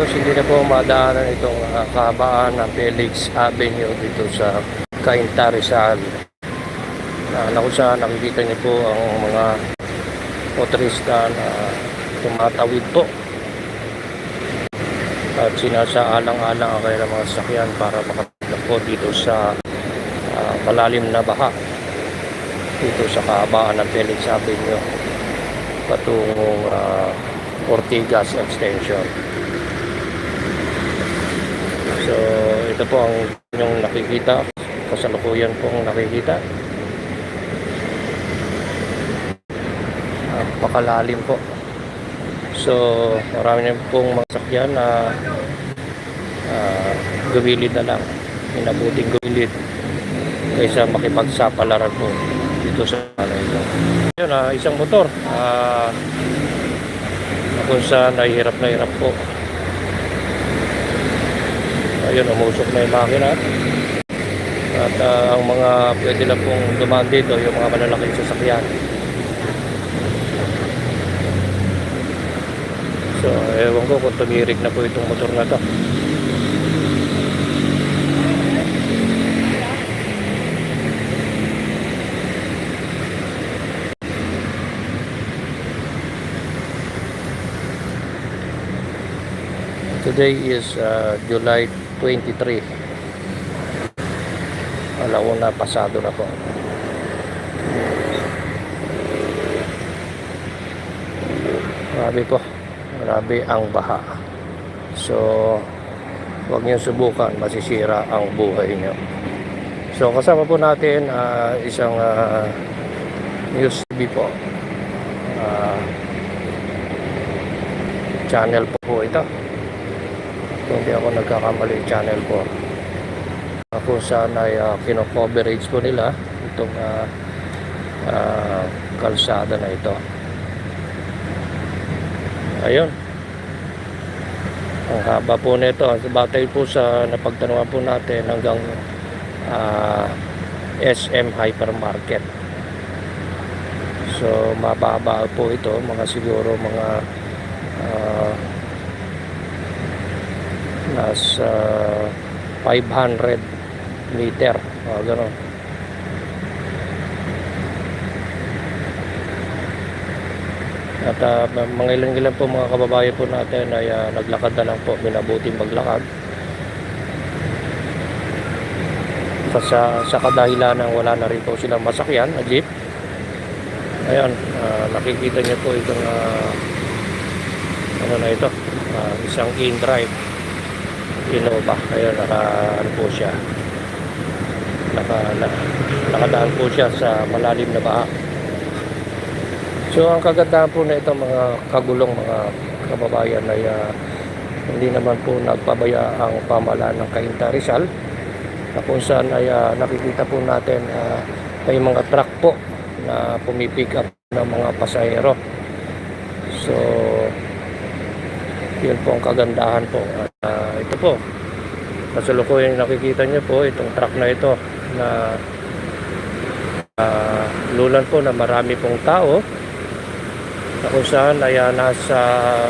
Tapos hindi na po madaanan itong uh, kahabaan ng Felix Avenue dito sa Cainta Rizal. Na uh, kung saan nakikita niyo po ang mga motorista na tumatawid po. At sinasaalang-alang ang kanilang mga sasakyan para makatulog po dito sa uh, malalim na baha. Dito sa kahabaan ng Felix Avenue patungong uh, Ortigas Extension. So, ito po ang inyong nakikita. Kasalukuyan po ang nakikita. Napakalalim po. So, marami na pong mga sakyan na uh, gumilid na lang. Minabuting gumilid kaysa makipagsapalaran po dito sa ano ito. Yun, ah, isang motor. Ah, kung saan nahihirap na hirap po. Ayun, umusok na yung makina. At ah, ang mga pwede lang pong dumaan dito, yung mga malalaking sasakyan. So, ewan ko kung tumirik na po itong motor na to. Today is uh, July 23. Alauna pasado na po. Grabe po. Grabe ang baha. So, huwag niyo subukan. Masisira ang buhay niyo. So, kasama po natin ah, isang ah, news TV po. Ah, channel po ito kung hindi ako nagkakamali channel ko uh, kung saan ay uh, kino-coverage po nila itong uh, uh, kalsada na ito. Ayun. Ang haba po nito batay po sa napagtanungan po natin hanggang uh, SM Hypermarket. So mababa po ito mga siguro mga uh, nasa 500 meter. Uh, gano'n at uh, mga ilan ilan po mga kababayan po natin ay uh, naglakad na lang po. Minabuting maglakad. Sa, sa kadahilan ng wala na rin po silang masakyan na jeep. Ayan uh, nakikita niyo po itong uh, ano na ito? Uh, isang in-drive Innova. Ayun naka ano po siya. Naka, na, nakadaan po siya sa malalim na baha. So ang kagandahan po na ito mga kagulong mga kababayan ay uh, hindi naman po nagpabaya ang pamalaan ng Cainta Rizal. Na kung saan ay uh, nakikita po natin uh, may mga truck po na pumipick up ng mga pasahero. So yun po ang kagandahan po. uh, ito po. Kasalukuyan nakikita nyo po itong truck na ito na uh, lulan po na marami pong tao na kung saan ay uh, nasa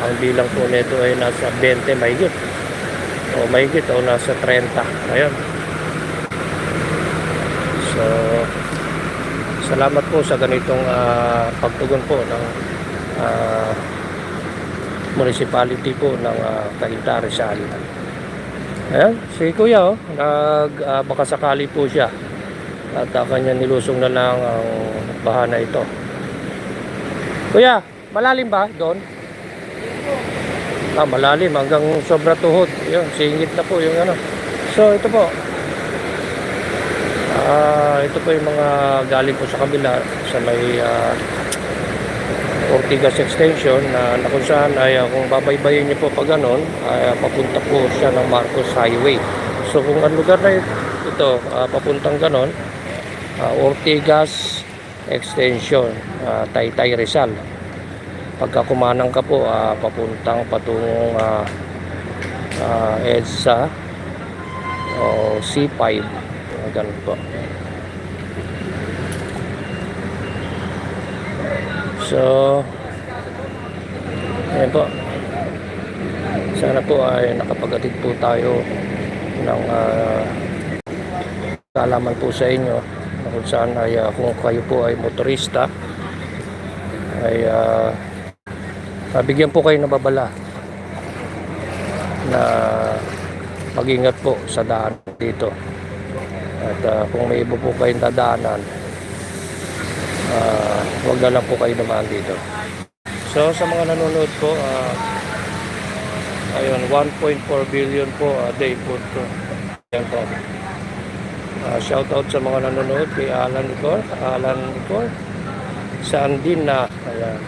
ang bilang po nito ay nasa 20 mahigit. O mahigit o nasa 30 ayun so salamat po sa ganitong uh, pagtugon po ng uh, municipality po ng uh, Cainta Rizal. Ayan, si Kuya oh, nag uh, baka sakali po siya. At uh, kanya nilusong na lang ang bahana ito. Kuya, malalim ba doon? Ah, malalim hanggang sobra tuhod. Yun, singit na po yung ano. So, ito po. Ah, ito po yung mga galing po sa kabila sa may uh, Ortigas Extension na, na kung saan ay uh, kung babaybayin niyo po pag ganon ay uh, papunta po siya ng Marcos Highway. So kung ang lugar na ito uh, papuntang ganon uh, Ortigas Extension uh, Taytay Rizal pagka kumanang ka po uh, papuntang patungong uh, uh, EDSA o C5 uh, ganun po So, ayan po. Sana po ay nakapaghatid po tayo ng uh, kaalaman po sa inyo na kung saan ay ah, kung kayo po ay motorista ay ah, mabigyan po kayo ng babala na mag-ingat po sa daan dito. At ah, kung may iba po kayong dadaanan, ah, huwag na lang po kayo naman dito. So sa mga nanonood po, ah, ayun, 1.4 billion po a day po to. Yan po. Ah, shout out sa mga nanonood kay Alan Nicor, Alan Nicor, sa Andina. Ayan.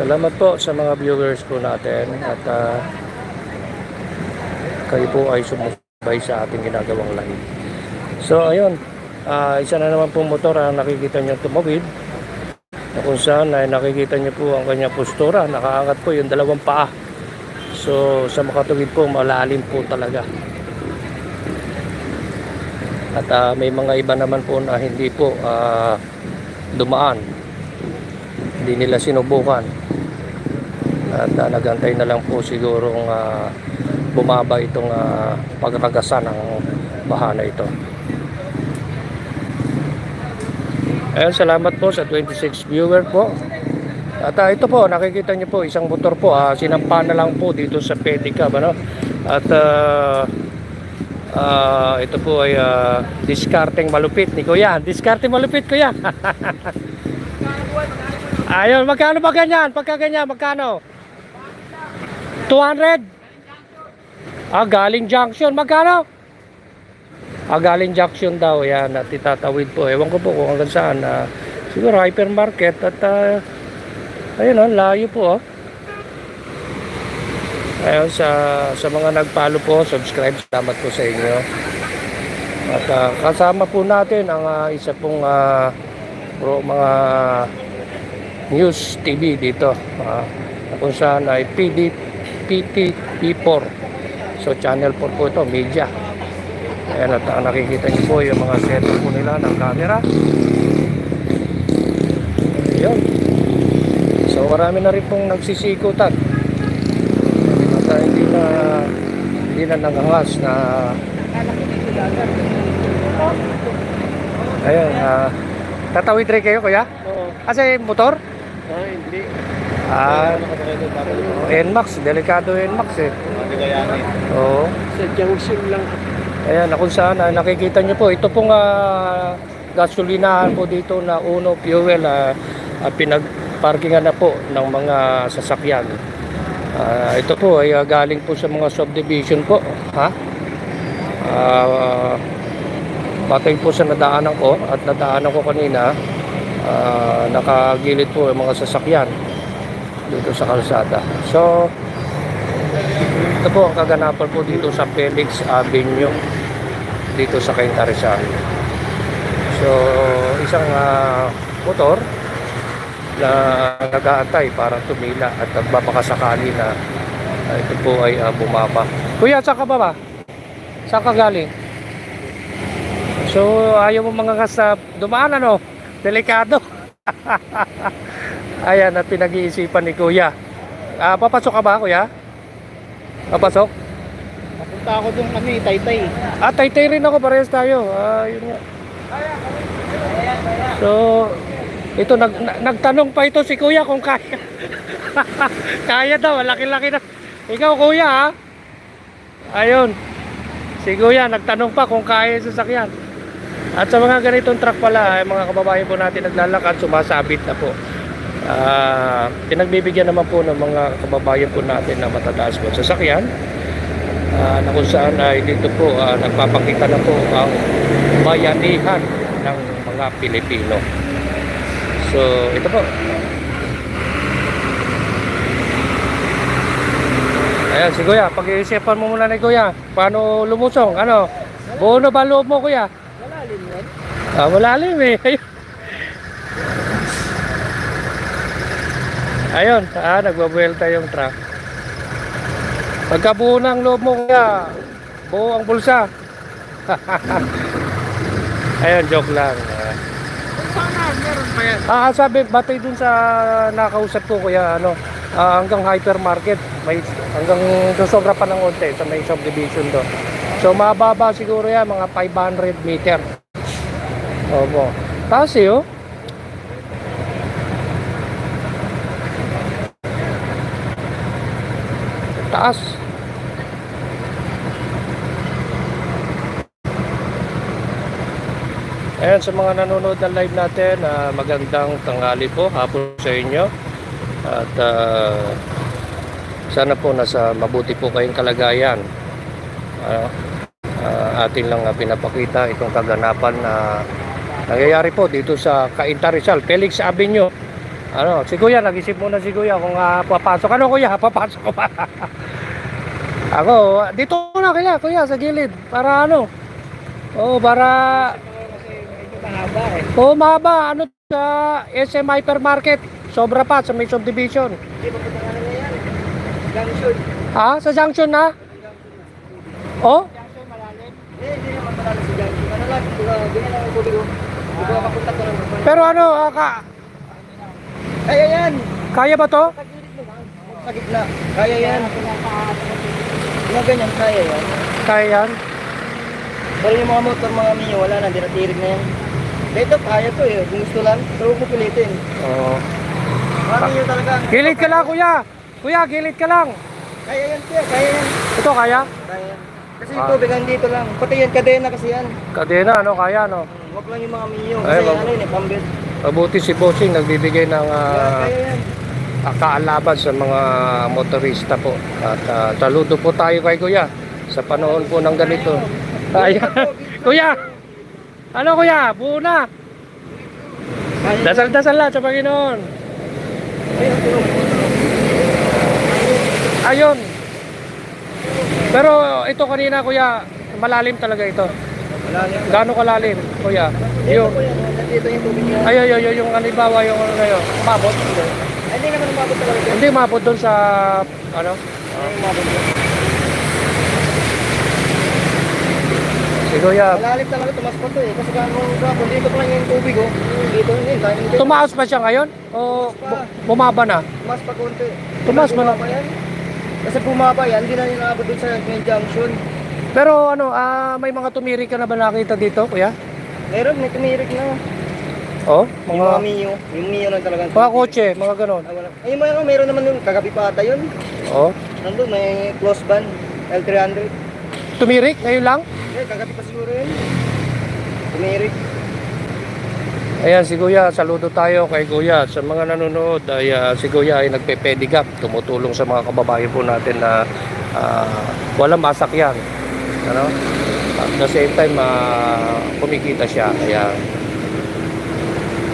Salamat po sa mga viewers po natin at ah, kayo po ay sumubay sa ating ginagawang live. So ayun, ah, isa na naman po motor ang nakikita nyo tumawid na kung saan ay nakikita nyo po ang kanyang postura, nakaangat po yung dalawang paa. So sa makatuwid po, malalim po talaga. At ah, may mga iba naman po na hindi po ah, dumaan. Hindi nila sinubukan. At ah, nagantay na lang po sigurong ah, bumaba itong uh, pagragasan ng bahana ito. Ayun, salamat po sa 26 viewer po. At ah, ito po, nakikita niyo po, isang motor po, ah, sinampa na lang po dito sa pedicab, ano? At ah, ah, ito po ay ah, discarding malupit ni Kuya. Discarding malupit, Kuya. Ayun, magkano ba ganyan? Pagka ganyan, magkano? 200? Ah, galing junction. Magkano? Ah, galing junction daw. Yan, at itatawid po. Ewan ko po kung hanggang saan. Ah, siguro hypermarket at ah, ayun oh, layo po oh. Ayun, sa, sa mga nagpalo po, subscribe. Salamat po sa inyo. At ah, kasama po natin ang ah, isa pong ah, pro, mga news TV dito. Ah, na kung saan ay PD, PT, P4. So channel 4 po ito, media. Ayan at ah, nakikita niyo po yung mga setup po nila ng camera. Ayun. So marami na rin pong nagsisikutan. At ah, hindi na hindi na nangangas na Ayun, ah tatawid rin kayo kuya? Oo. Kasi motor? Ah, hindi. Ah. NMAX, delikado NMAX eh. Oo. Sa junction lang. Ayan, kung saan ah, nakikita nyo po, ito pong ah, gasolinahan po dito na Uno Fuel, ah, ah, pinagparkingan na po ng mga sasakyan. Ah, ito po ay ah, galing po sa mga subdivision po. Ha? Ah, batay po sa nadaanan ko at nadaanan ko kanina, ah, nakagilid po yung mga sasakyan dito sa kalsada. So, ito po ang kaganapan po dito sa Felix Avenue dito sa Cainta Rizal. So, isang ah, motor na nag-aantay para tumila at nagbabakasakali na ah, ito po ay ah, bumaba. Kuya, saan ka ba ba? Saan ka galing? So, ayaw mo mga sa dumaan ano? Delikado. Ayan, at pinag-iisipan ni Kuya. Ah, papasok ka ba, Kuya? Papasok? Napunta ako doon kami, Taytay. Ah, taytay rin ako, parehas tayo. Ah, yun nga. So, ito, nag, na- nagtanong pa ito si Kuya kung kaya. kaya daw, laki-laki na. Ikaw, Kuya, ha? Ayun. Si Kuya, nagtanong pa kung kaya yung sasakyan. At sa mga ganitong truck pala, ay mga kababayan po natin naglalakad, sumasabit na po. Ah, pinagbibigyan naman po ng mga kababayan po natin na matataas po sa sasakyan. Ah, na kung saan ay dito po ah, nagpapakita na po ang bayanihan ng mga Pilipino. So, ito po. Ayan, si Kuya, pag-iisipan mo muna ni Kuya. Paano lumusong? Ano? Buo na ba loob mo, Kuya? Malalim yan. Ah, malalim eh. Ayun, ah, nagbabuelta yung truck. Pagka buo ng loob mo kaya, buo ang bulsa. Ayun, joke lang. Ah. Sana, meron pa yan. Ah, sabi, batay dun sa nakausap ko kuya, ano, ah, hanggang hypermarket, may Hanggang susobra pa ng unti sa may subdivision doon. So mababa siguro yan, mga 500 meter. Opo. Taas eh, oh. Taas. Ayan, sa mga nanonood ng live natin, ah, magandang tanghali po, hapon sa inyo. At ah, sana po nasa mabuti po kayong kalagayan. Ah, ah, atin lang ah, pinapakita itong kaganapan na nangyayari po dito sa Cainta Rizal, Felix Avenue. Ano, si Kuya, nag-isip muna si Kuya kung ah, papasok. Ano Kuya, papasok ko pa. Ako, dito na kaya, Kuya, sa gilid. Para ano? Oh, para mahaba eh. Oo, mahaba. Ano sa SM Hypermarket. Sobra pa sa may subdivision. Hindi ba na yan? Junction. Ha? Sa junction na? Oh? Junction malalim? Eh, hindi naman malalim sa junction. Ano lang, ganyan lang ang tubig ko. Hindi ko makapunta ko lang. Pero ano, ah, ka, Kaya yan! kaya ba to? Sa gitna. Kaya yan. Mga ganyan, kaya yan. Kaya yan? Pero yung mga motor, mga minyo, wala na, dinatirig na yan. Dito, kaya to eh. Gusto lang, pero mo pilitin. Oo. Mga minyo talaga. Gilid ka lang, kuya. Kuya, gilid ka lang. Kaya yan, kuya. Kaya yan. Ito, kaya? Kaya. Kasi Ah. tubig dito lang. Pati yan, kadena kasi yan. Kadena, ano, kaya, no? Hmm, Huwag lang yung mga minyo. Ay, Kasi wag- ano yun eh, pambit. Mabuti si Bossing nagbibigay ng ah, kaya yan. kaalaban sa mga motorista po. At ah, saludo po tayo kay Kuya sa panahon po ng ganito. Ayan. kuya! Ano kuya? Buo na. Dasal-dasal lang sa Panginoon. Ayun. Pero ito kanina kuya, malalim talaga ito. Gaano kalalim kuya? Yung, ay, ay, ay, yung halimbawa yung ano na yun, mabot. Hindi. Hindi naman umabot talaga. Hindi mabot doon sa, ano? Ay, umabot dyan. Si kuya, Malalim talaga, tumas pa to eh. Kasi kung kung dito pa lang yung tubig oh. Dito yun, dahil dito. tumaas pa siya ngayon? O bu- bumaba na? Tumas pa konti. Tumas pa na. Bumaba yan. Kasi bumaba yan, hindi na yun nakabot dun sa main junction. Pero ano, ah, may mga tumiri ka na ba nakita dito kuya? Meron, may tumirik na. Oh, Yung mga mga, Mio. Yung Mio lang talaga. mga kotse, mga ganon. Ay, wala. Ay, meron, meron naman yun. Kagabi pa ata yun. Oh, Nandun, may close ban. L300. tumirik ngayon lang? Eh, kagabi pa siguro yun. Tumirik. Ayan, si Kuya, saludo tayo kay Kuya. Sa mga nanonood, ay ah, si Kuya ay nagpe-pedicab. Tumutulong sa mga kababayan po natin na ah, walang masakyan. Ano? At the same time, ah, kumikita siya. Ayan.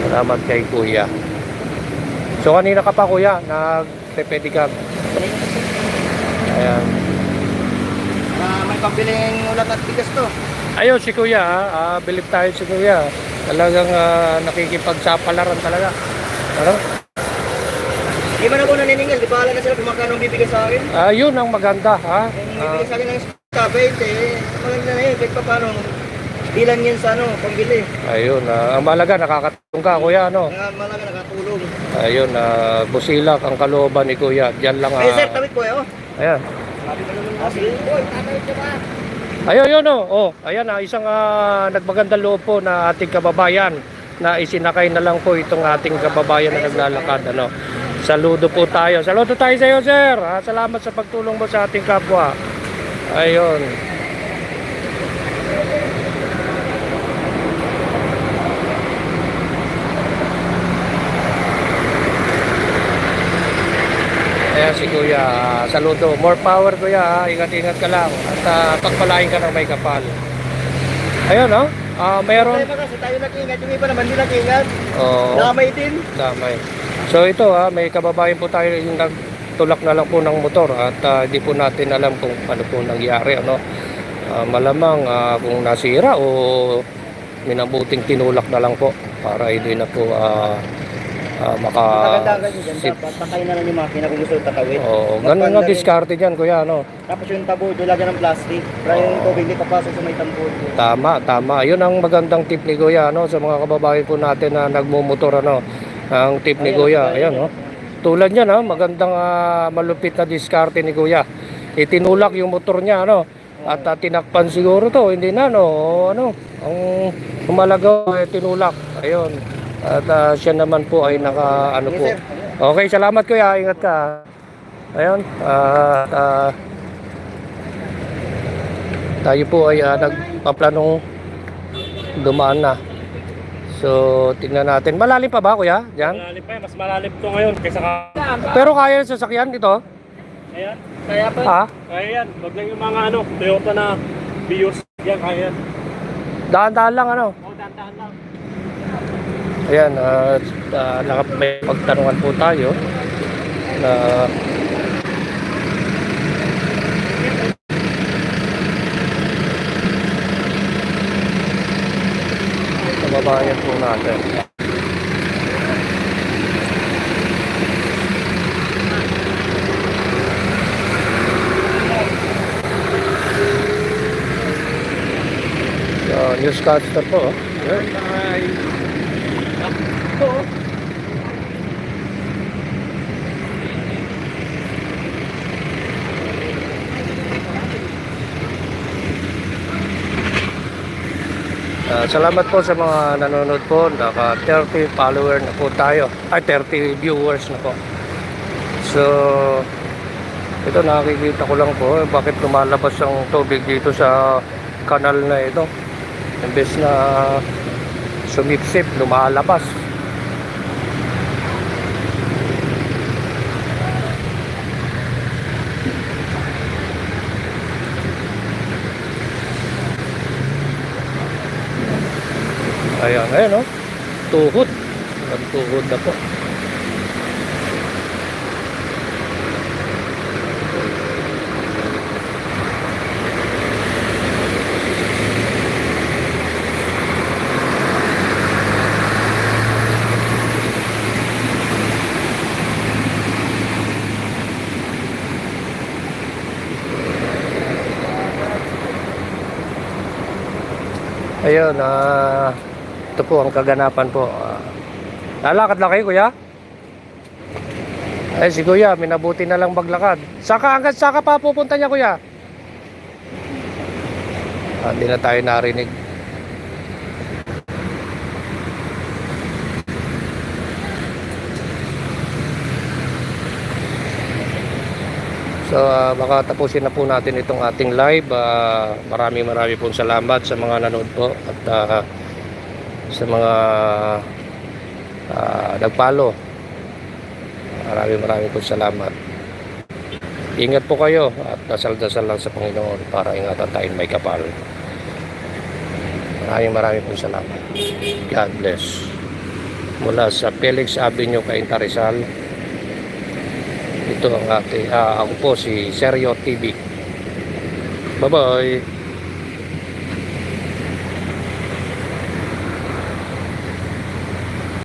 Salamat kay Kuya. So, kanina ka pa, Kuya, nagpe-pedicab. Ayan. Ah, may pambiling ulat at bigas to. Ayun, si Kuya, ah, believe tayo si Kuya. Talagang ah, nakikipagsapalaran talaga. Ano? Di ba na ko naniningil? Di ba alam na sila kung magkano ang bibigay sa akin? Ah, yun ang maganda, ha? Yung Ah, bibigay sa akin ng sa 20, eh, maganda na yun. Kahit pa paano, bilan yan sa ano, pambili. ayun, ah, ang malaga, nakakatulong ka, Kuya, ano? Nga malaga nakatulong. Ayun, ah, busilak ang kalooban ni Kuya. Diyan lang, Ay, sir, ah, tawid po eh, oh. ayan. Ayun, yun, oh. oh ayan, ah, isang ah, nagmagandang loob po na ating kababayan na isinakay na lang po itong ating kababayan na naglalakad, ano. Saludo po tayo. Saludo tayo sa iyo, sir. Ah, salamat sa pagtulong mo sa ating kapwa. Ayun. Ayan si Kuya, saludo. More power Kuya, ingat-ingat ka lang. At uh, pagpalain ka ng may kapal. Ayun, no? Ah, meron. Problema kasi tayo nag-ingat, yung iba naman hindi nag-ingat. Oh, Damay din. damay. So ito ha, may kababayan po tayo yung nagtulak na lang po ng motor at ah, hindi po natin alam kung ano po nangyari. Ano? Ah, malamang ah, kung nasira o minabuting tinulak na lang po para hindi na po ah, ah, maka... Dyan. sit- Dapat takay na lang yung makina kung gusto tatawid. Oo, ganun nga Magpanda rin. diskarte dyan kuya, ano? Tapos yung tabo, lagyan ng plastic. Para yung tubig hindi papasok sa may tambor. Tama, tama. Yun ang magandang tip ni Kuya, ano, sa mga kababayan po natin na nagmumotor, ano. Ang tip ni Kuya, ayan. no? Tulad niyan ha, magandang ah, malupit na diskarte ni Kuya. Itinulak yung motor niya ano. At ah, tinakpan siguro to, hindi na no. Ano, ang umalaga ay tinulak. Ayun. At ah, siya naman po ay naka ano po. Okay, salamat Kuya. Ingat ka. Ayun. ah, ah, tayo po ay ah, nagpaplanong dumaan na. So, tingnan natin. Malalim pa ba, kuya? Diyan? Malalim pa. Mas malalim to ngayon kaysa ka... Pero kaya yung sasakyan dito? Ayan. Kaya pa. Ha? Kaya yan. Wag lang yung mga ano, Toyota na Vios. Yan, kaya yan. Dahan-dahan lang, ano? Oh, dahan lang. Ayan, at uh, naka- may pagtanungan po tayo na kababayan po natin. So, newscaster po. oh. Ah, salamat po sa mga nanonood po. Naka 30 follower na po tayo. Ay, 30 viewers na po. So, ito nakikita ko lang po eh, bakit lumalabas ang tubig dito sa kanal na ito. Imbes na sumipsip, lumalabas. Ayan, o. Tuhod. Nagtuhod na po. Ayun, ah, ito po ang kaganapan po. Ah, lalakad lang kayo, kuya? Eh, si kuya, minabuti na lang maglakad. Saka hanggang saka pa pupunta niya, kuya? Ah, Hindi na tayo narinig. So, ah, baka tapusin na po natin itong ating live. Ah, marami marami pong salamat sa mga nanood po at ah, sa mga uh, nagpalo. Marami marami pong salamat. Ingat po kayo at dasal-dasal lang sa Panginoon para ingatan tayong may kapal. Maraming maraming pong salamat. God bless. Mula sa Felix Avenue, Cainta Rizal, ito ang ating, ah, ako po si Sergio TV. Bye-bye.